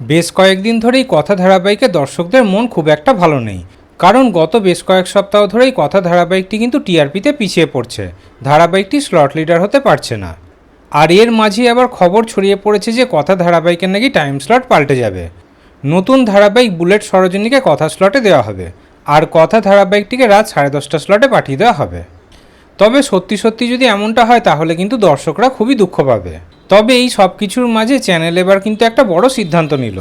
বেশ কয়েকদিন ধরেই কথা ধারাবাহিকে দর্শকদের মন খুব একটা ভালো নেই। কারণ গত বেশ কয়েক সপ্তাহ ধরেই কথা ধারাবাহিকটি কিন্তু টিআরপিতে পিছিয়ে পড়ছে। ধারাবাহিকটি স্লট লিডার হতে পারছে না। আর এর মাঝে আবার খবর ছড়িয়ে পড়েছে যে কথা ধারাবাহিকের নাকি টাইম স্লট পাল্টে যাবে। নতুন ধারাবাহিক বুলেট সরোজিনীকে কথা স্লটে দেওয়া হবে। আর কথা ধারাবাহিকটিকে রাত সাড়ে দশটা স্লটে পাঠিয়ে দেওয়া হবে। তবে সত্যি সত্যি যদি এমনটা হয় তাহলে কিন্তু দর্শকরা খুবই দুঃখ পাবে। তবে এই সব কিছুর মাঝে চ্যানেল এবার কিন্তু একটা বড় সিদ্ধান্ত নিল।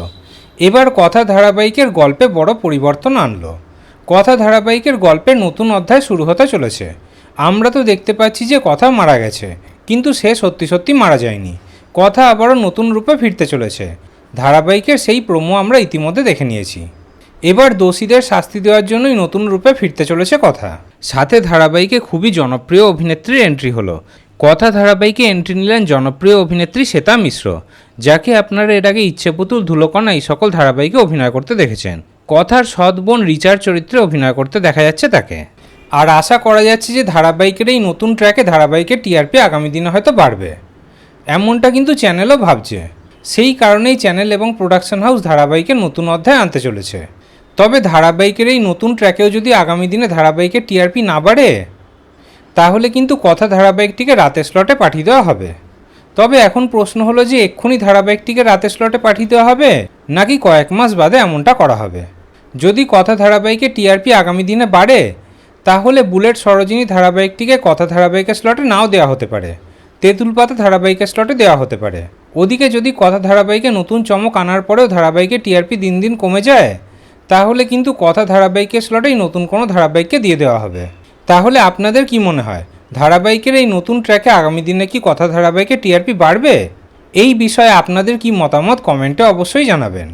এবার কথা ধারাবাহিকের গল্পে বড় পরিবর্তন আনলো। কথা ধারাবাহিকের গল্পের নতুন অধ্যায় শুরু হতে চলেছে। আমরা তো দেখতে পাচ্ছি যে কথা মারা গেছে, কিন্তু সে সত্যি সত্যি মারা যায়নি। কথা আবারও নতুন রূপে ফিরতে চলেছে। ধারাবাহিকের সেই প্রোমো আমরা ইতিমধ্যে দেখে নিয়েছি। এবার দোষীদের শাস্তি দেওয়ার জন্যই নতুন রূপে ফিরতে চলেছে কথা। সাথে ধারাবাহিকে খুবই জনপ্রিয় অভিনেত্রীর এন্ট্রি হলো। কথা ধারাবাহিকে এন্ট্রি নিলেন জনপ্রিয় অভিনেত্রী শ্বেতা মিশ্র, যাকে আপনারা এর আগে ইচ্ছে পুতুল ধুলোকণা এই সকল ধারাবাহিকে অভিনয় করতে দেখেছেন। কথার সৎ বোন রিচার চরিত্রে অভিনয় করতে দেখা যাচ্ছে তাকে। আর আশা করা যাচ্ছে যে ধারাবাহিকের এই নতুন ট্র্যাকে ধারাবাহিকের টিআরপি আগামী দিনে হয়তো বাড়বে। এমনটা কিন্তু চ্যানেলও ভাবছে। সেই কারণেই চ্যানেল এবং প্রোডাকশন হাউস ধারাবাহিকের নতুন অধ্যায় আনতে চলেছে। তবে ধারাবাহিকের এই নতুন ট্র্যাকেও যদি আগামী দিনে ধারাবাহিকের টিআরপি না বাড়ে তাহলে কিন্তু কথা ধারাবাহিকটিকে রাতের স্লটে পাঠিয়ে দেওয়া হবে। তবে এখন প্রশ্ন হলো যে এক্ষুনি ধারাবাহিকটিকে রাতের স্লটে পাঠিয়ে দেওয়া হবে, নাকি কয়েক মাস বাদে এমনটা করা হবে? যদি কথা ধারাবাহিকে টিআরপি আগামী দিনে বাড়ে, তাহলে বুলেট সরোজিনী ধারাবাহিকটিকে কথা ধারাবাহিকের স্লটে নাও দেওয়া হতে পারে। তেঁতুল পাতা ধারাবাহিকের স্লটে দেওয়া হতে পারে। ওদিকে যদি কথা ধারাবাহিকে নতুন চমক আনার পরেও ধারাবাহিকে টিআরপি দিন দিন কমে যায়, তাহলে কিন্তু কথা ধারাবাহিকের স্লটেই নতুন কোনো ধারাবাহিককে দিয়ে দেওয়া হবে। তাহলে আপনাদের কি মনে হয়, ধারাবাহিকের এই নতুন ট্র্যাকে আগামী দিনে কি কথা ধারাবাহিকে টিআরপি বাড়বে? এই বিষয়ে আপনাদের কি মতামত কমেন্টে অবশ্যই জানাবেন।